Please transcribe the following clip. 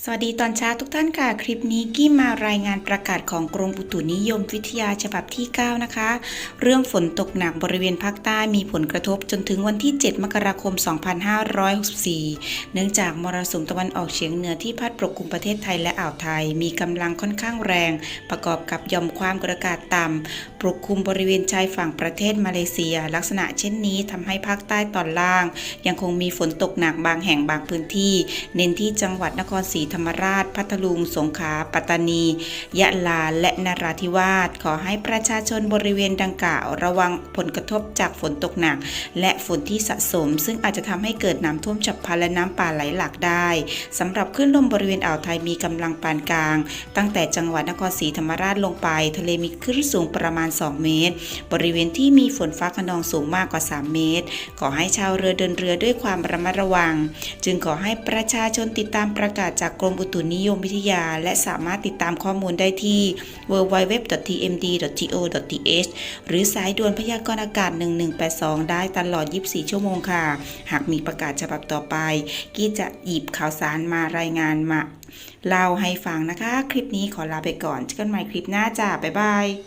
สวัสดีตอนเช้าทุกท่านค่ะ คลิปนี้กี้มารายงานประกาศของกรมอุตุนิยมวิทยาฉบับที่ 9 นะคะ เรื่องฝนตกหนักบริเวณภาคใต้มีผลกระทบจนถึงวันที่ 7 มกราคม 2564 เนื่องจากมรสุมตะวันออกเฉียงเหนือที่พัดปกคลุมประเทศไทยและอ่าวไทย มีกำลังค่อนข้างแรง ประกอบกับยอมความกดอากาศต่ำปกคลุมบริเวณชายฝั่งประเทศมาเลเซีย ลักษณะเช่นนี้ทำให้ภาคใต้ตอนล่าง ยังคงมีฝนตกหนักบางแห่งบางพื้นที่ เน้นที่จังหวัดนครศรีธรรมราช พัทลุง สงขลา ปัตตานี ยะลา และนราธิวาส ขอให้ประชาชนบริเวณดังกล่าว ระวังผลกระทบจากฝนตกหนัก และฝนที่สะสม ซึ่งอาจจะทำให้เกิดน้ำท่วมฉับพลันและน้ำป่าไหลหลากได้สำหรับคลื่นลมบริเวณอ่าวไทยมีกำลังปานกลาง ตั้งแต่จังหวัดนครศรีธรรมราชลงไป ทะเลมีคลื่นสูงประมาณ 2 เมตร บริเวณที่มีฝนฟ้าขนองสูงมากกว่า 3 เมตร ขอให้ชาวเรือเดินเรือด้วยความระมัดระวัง จึงขอให้ประชาชนติดตามประกาศจากจากกรมอุตุนิยมวิทยา และสามารถติดตามข้อมูลได้ที่ www.tmd.go.th หรือสายด่วนพยากรณ์อากาศ 1182 ได้ตลอด 24 ชั่วโมงค่ะ หากมีประกาศฉบับต่อไป กี้จะหยิบข่าวสารมารายงานมาเล่าให้ฟังนะคะ คลิปนี้ขอลาไปก่อนเจอกันใหม่คลิปหน้าจ้าบ๊ายบาย